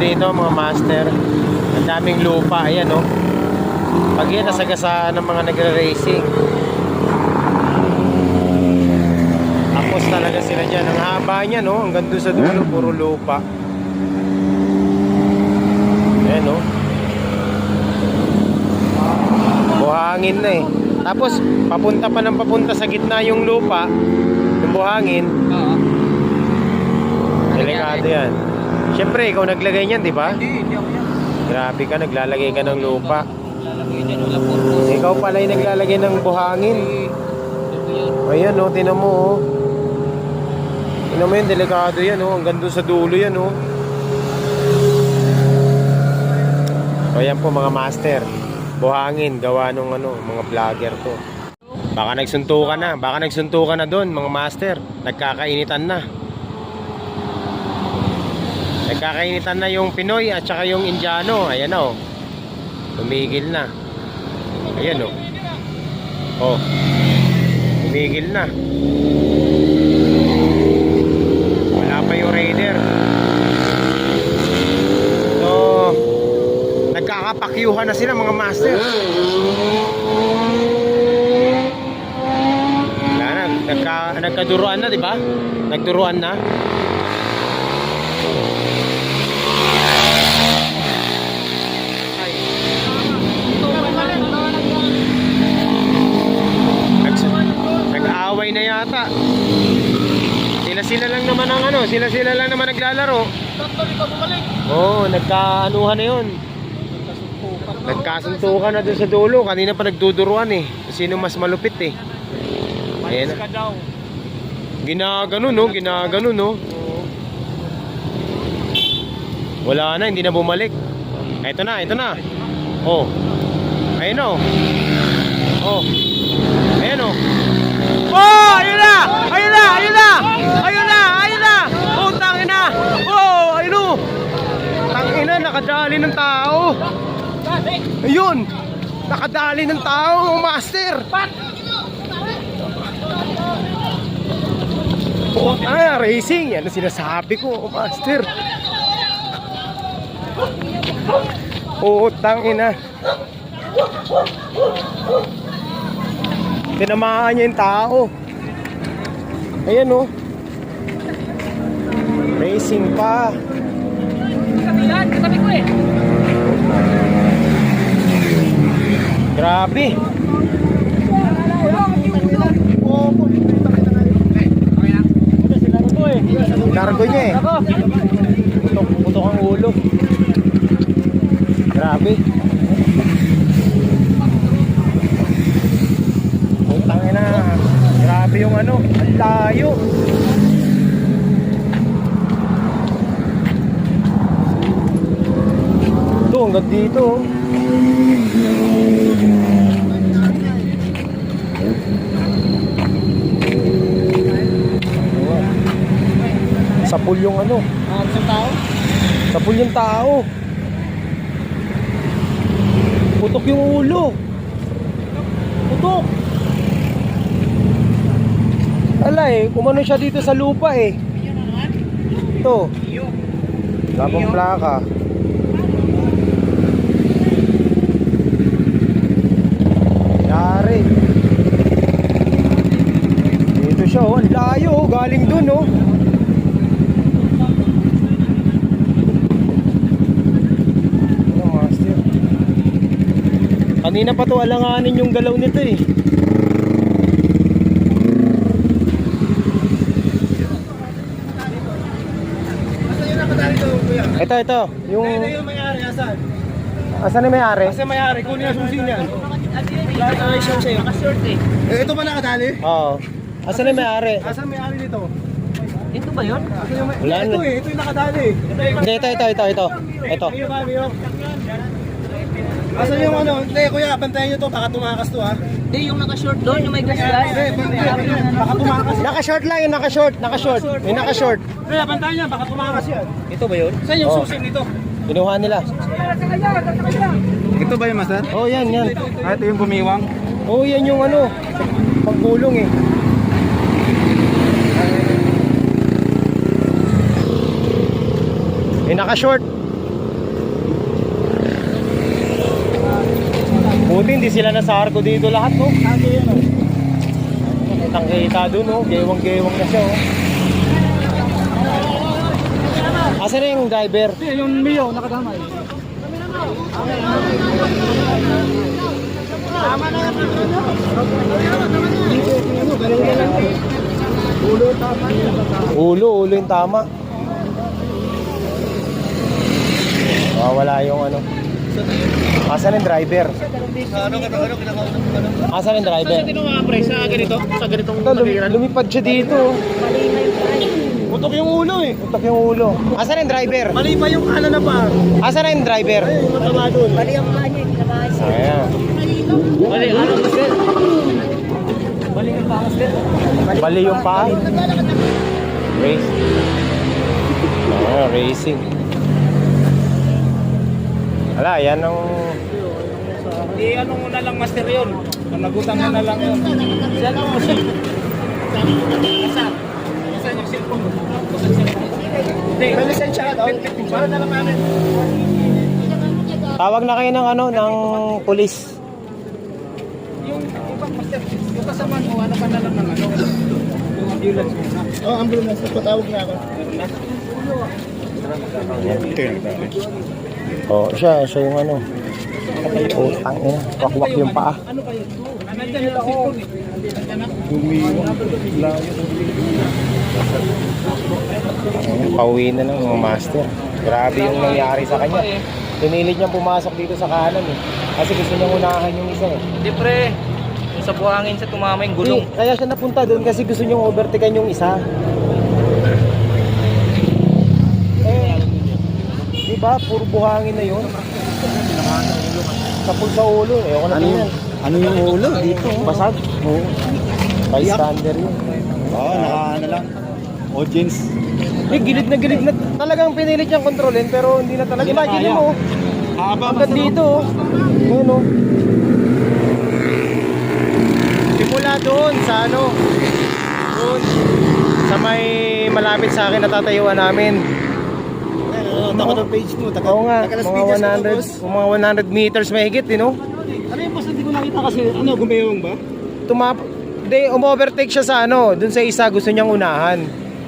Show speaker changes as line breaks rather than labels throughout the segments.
dito mga master. Ang daming lupa. Ayan oh. Pag yan, nasagasaan ng mga nagre-racing. Tapos talaga sila dyan. Ang haba niya, no? Hanggang doon sa dulo, puro lupa. Ayan, no? Buhangin na eh. Tapos, papunta pa ng papunta sa gitna yung lupa, yung buhangin,
Oo.
delikado yan. Siyempre, ikaw naglagay niyan, di ba?
Hindi, hindi ako yan.
Grabe ka, naglalagay ka ng lupa.
Lalagay dyan, wala purpose.
Ikaw pala yung naglalagay ng buhangin.
Yan.
Ayan, oh, tinan mo, oh. Tinan mo yun, delikado yan, oh. Hanggang doon sa dulo yan, oh. Ayan po, mga master. Buhangin, gawa nung ano, mga vlogger to. Baka nagsuntukan na, baka nagsuntukan na doon, mga master. Nagkakainitan na. Nagkakainitan na yung Pinoy at saka yung Indiano. Ayan na, oh. Tumigil na. Ayan, oh. Oh. Tumigil na. Wala pa yung raider. So, nagkakapakyuhan na sila mga master. Wala na, nagka, nagkaduruan na, di ba? Nagduruan na. Yata. Sila-sila lang naman ang ano, sila-sila lang naman naglalaro. Oo, oh, nagkaanuhan na yun. Nagkasuntukan na doon sa dulo. Kanina pa nagduduruan eh. Sino mas malupit eh. Ayan.
ka daw.
Ginagano no, ginagano no. Wala na, hindi na bumalik. Ito na, ito na. Oh. Ayun oh. Oh. Ayan oh. Oh, ayun na! Ayun na! Ayun na! Ayun na! Ayun na! Oh, tangin na! Oh, ayun oh. Tangin na, nakadali ng tao. Ayun! Nakadali ng tao, master! Oh, ah, racing! Yan ang sinasabi ko, master. Oo, tangin na. Tinamaan niya yung tao. Ayan oh. Racing pa.
Kabilan, katabi ko eh.
Grabe. Nargo niya eh. Putok, putok ang ulo. Grabe. Grabe yung ano, ang layo. Ito, hanggang dito. oh. Sa pool yung ano,
Ah, isang tao?
sa pool yung tao. Putok yung ulo. Putok. Ala eh, kumano siya dito sa lupa eh. Ito. Labang plaka. Yari. Dito siya oh, layo oh, galing dun oh. Ano? Kanina pa to alanganin yung galaw nito eh. Ito, ito. Yung...
yung may-ari, asan?
Asan yung may-ari?
Kasi may-ari, kunin ang susi sa'yo. Nakasort eh.
Eh, ito ba nakadali?
Oo. Asan yung may-ari?
Asan may-ari nito?
Ito ba yun?
Ito yung ito eh, ito yung nakadali. Ito
Hindi, ito, ito, ito, ito. Ito.
Yun. Asan yung ano? Hindi, kuya, bantayan nyo to. Baka tumakas to ha.
Hindi, yung nakashort doon, yung may gasgas.
Hindi, bantayan. Baka tumakas.
Naka-short lang yung naka-short, naka-short. May naka-short.
Kuya, bantayan nyo. Baka tumakas yan.
Ito ba yun?
Saan yung
Oh.
susi nito?
Kinuha nila.
Ito ba yung master?
Oh, yan, yan.
Ah, ito yung bumiwang.
Oh, yan yung ano. Pagkulong eh. May naka-short. Hindi sila nasargo dito lahat, no?
Sabi yun, oh.
Kitang kita dun, no? Gewang-gewang na siya, oh. Asan na yung driver?
Hindi, yung Mio, nakadamay. Tama na eh. Ulo, tama.
Ulo, ulo yung tama. Wala yung ano. Asan yung driver?
Ano ano ko ano?
Asan yung driver?
Sino mga pre sa ganito? Sa ganitong
Ito, lumi- lumipad siya dito.
Putok yung ulo eh.
Putok yung ulo. Asan yung driver?
Mali pa yung kanan na pa.
Asan na yung driver?
Ay, yung matama doon.
Bali ang kanya, kinabahan siya.
Ayan.
Bali, ano kasi? Bali ang pangas din.
Bali yung paa. Race. Ah, racing. Wala, yan ang...
Di ano mo na lang master yun. Panagutan mo na lang yun. Siya lang master. Nasaan? Nasaan yung cellphone? Yung cellphone? Hindi.
May lisensya ka doon. Para na lang namin.
Tawag na kayo ng ano, ng pulis.
Yung ibang master, yung kasama mo, ano ka na lang ng ano? Yung ambulance mo na.
Oh, ambulance. Patawag na ako.
Oh, siya, siya yung ano. Utang ina, wakwak yung paa.
Ano kayo? Nandyan yung eh. Na.
Ayun, Pauwi na ng mga master. Grabe yung nangyari sa kanya. Pinilit niyang pumasok dito sa kanan eh. Kasi gusto niyang unahan yung isa eh.
Hindi pre, yung sa buhangin sa tumama yung gulong.
Kaya siya napunta doon kasi gusto niyang overtaken yung isa. Eh, di ba? Puro buhangin na yun. Kapul sa ulo. Eh, ako na
Ano
tingnan.
Ano yung ulo dito?
Basag? Oo. Bystander yun.
Oo, oh, naka ano lang. Audience.
Eh, gilid na gilid na. Talagang pinilit niyang kontrolin pero hindi na talaga.
Hindi
Imagine
kaya.
mo.
Haba
Hanggang dito. oh. Ayun oh. Simula doon sa ano. Doon. Sa may malapit sa akin natatayuan namin.
Ano, takot ang page mo. Takot.
Oo nga, mga
speakers ako, boss.
100, mga 100 meters mahigit, you know?
Ano yung boss hindi ko nakita kasi ano, gumeyong ba?
Tumap... Hindi, um-overtake siya sa ano, dun sa isa gusto niyang unahan.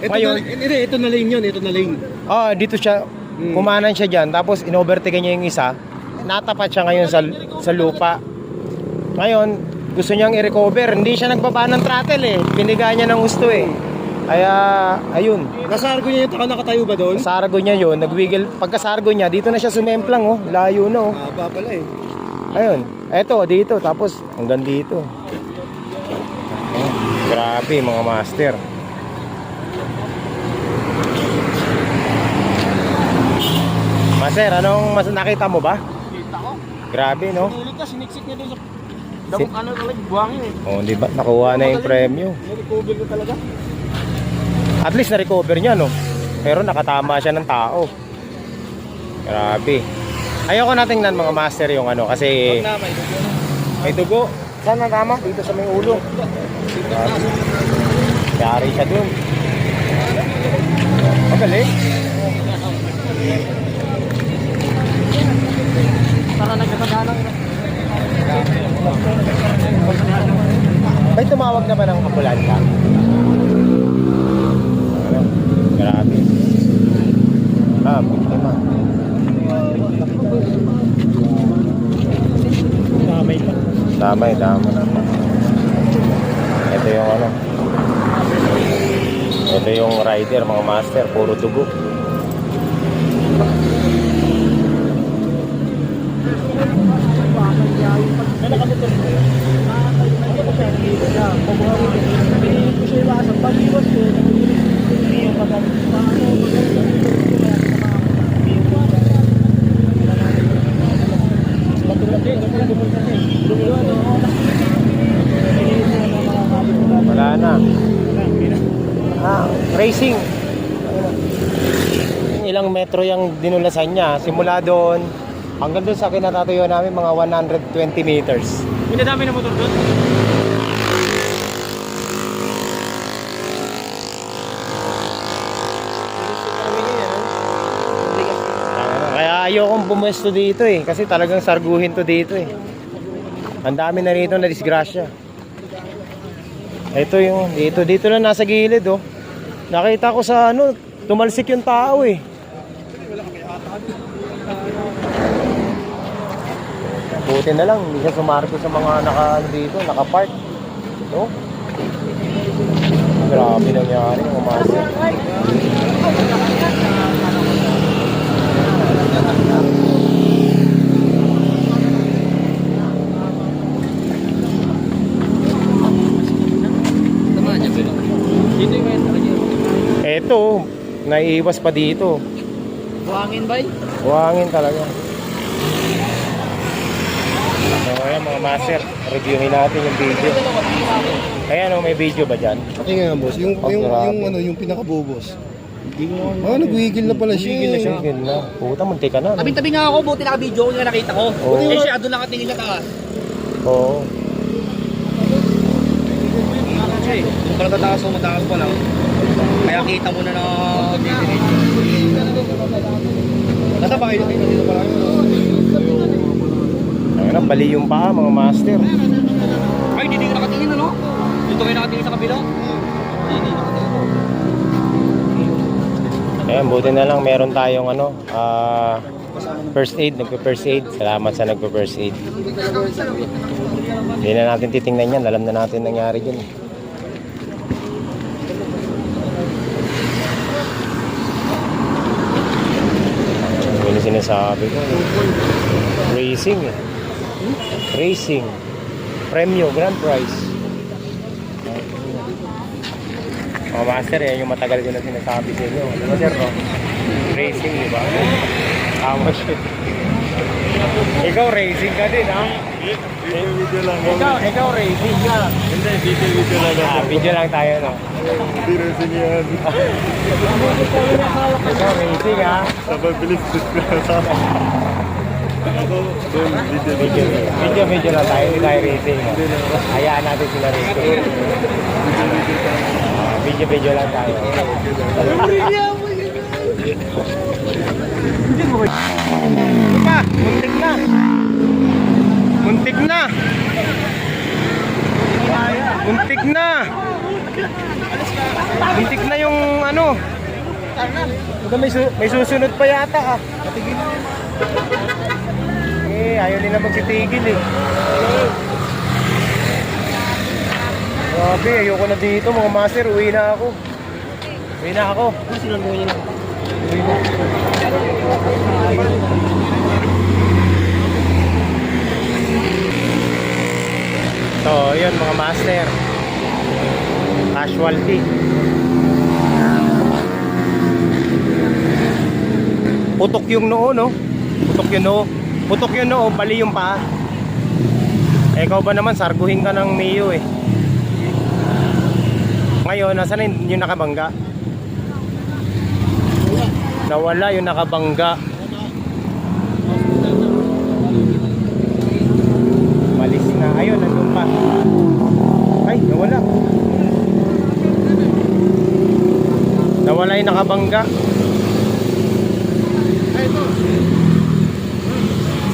Ito
Ngayon,
na, hindi, ito na lane yun, ito na lane.
ah, dito siya,
Hmm.
kumanan siya dyan, tapos in-overtake niya yung isa, natapat siya ngayon sa, sa lupa. Ngayon, gusto niyang i-recover, hindi siya nagbaba ng throttle eh, piniga niya ng gusto eh. Kaya, ayun,
Nasargo niya yung taka nakatayo ba doon?
sargo niya yun, nagwiggle, pagkasargo niya, dito na siya sumemplang oh, layo na oh.
Haba pala eh.
Ayun, eto dito tapos hanggang dito. Oh, grabe mga master. Master, anong mas nakita mo ba?
Kita ko.
Grabe, no?
Ulit ka, siniksik niya doon sa... Dabok ano talaga, buhangin eh.
Oh, di ba? Nakuha na yung premyo.
Nag-recover ko talaga.
At least na-recover niya, no? Pero nakatama siya ng tao. Grabe. Ayoko na tingnan mga master yung ano kasi
Na, may dugo
may dugo. Saan na tama? Dito sa may ulo. Grabe. Yari siya dun. Magaling.
Para nagkatagalang.
May tumawag na ba ng ambulansya? Grabe. Ah, biktima.
Damay pa.
Damay, damay. Ito yung ano. Ito yung rider, mga master, puro dugo. Wala na. Ah, racing. Yung Ilang metro yung dinulasan niya. Simula doon, hanggang doon sa kinatatayo namin, mga 120 meters.
Pinadami na motor doon.
Kaya ayokong pumuesto dito eh. Kasi talagang sarguhin to dito eh. Ang dami na rito na disgrasya. Ito yung, dito, dito na nasa gilid oh. Nakita ko sa ano, tumalsik yung tao eh. Buti na lang, hindi siya sumarko sa mga naka, ano dito, naka-park. No? Grabe nangyari,
yung may
Eto, naiiwas pa dito.
Buhangin ba?
Buhangin talaga. So, ayan mga master, reviewin natin yung video. Ayan oh, may video ba dyan?
Pati nga boss, yung,
Oh,
yung,
grabe.
yung, ano, yung pinakabubos. Ah, nagwigil na pala siya.
Tigil na siya, tigil na. Puta, munti ka na. no?
Tabi-tabi nga ako, buti naka-video ko yung nakita ko.
Oo.
Eh siya, doon nakatingin sa taas.
Oo.
Siya eh, doon pala tataas o mataas pa lang. Kaya kita mo na na didiretso. Nasa ba kayo? Dito pala
Ayun na, bali yung paa mga master.
Ay, hindi ka nakatingin ano? Dito kayo nakatingin sa kabila.
Ayan, buti na lang meron tayong ano, ah, first aid, nagpe-first aid. Salamat sa nagpe-first aid. Hindi na natin titingnan yan, alam na natin nangyari dyan. Yun sinasabi ko. Racing eh. Racing. Premyo, grand prize. Mga master, yan yung matagal ko na sinasabi sa inyo. Ano sir, no? Racing, di ba? Tama siya. Ikaw racing ka din, ha?
Video lang.
Ikaw, ikaw racing ka.
Hindi, video video lang.
Ah, video lang tayo, no?
Hindi racing yan.
Ikaw racing, ha?
Sabay bilis sa Ako, doon, video
Video, video, video lang tayo. Hindi tayo racing? Hayaan natin sila racing. Ah, video, video lang tayo. Pa, muntik na. Muntik na. Muntik na. Muntik na yung ano. May, su- may susunod pa yata ah. Eh, ayaw nila magsitigil eh. Grabe, ayoko na dito mga master. Uwi na ako. Uwi na ako. Uwi na. So, yun mga master. Casualty. Putok yung noo, no? Putok yung noo. Putok yung noo, bali yung paa. Eh, ikaw ba naman, sarguhin ka ng Mio eh. Ngayon, nasa na yung nakabangga? Nawala yung nakabangga. Malis na. Ayun, nandun pa. Ay, nawala. Yung nakabangga.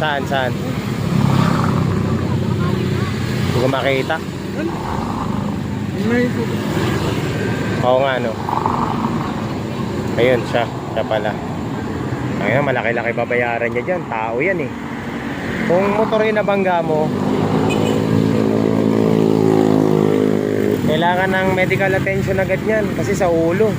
Saan, saan? Hindi ko makita. Oo nga, no. Ayun, siya. Siya pala. Ayun, malaki-laki babayaran niya dyan. Tao yan eh. Kung motor yung nabangga mo, kailangan ng medical attention agad yan kasi sa ulo.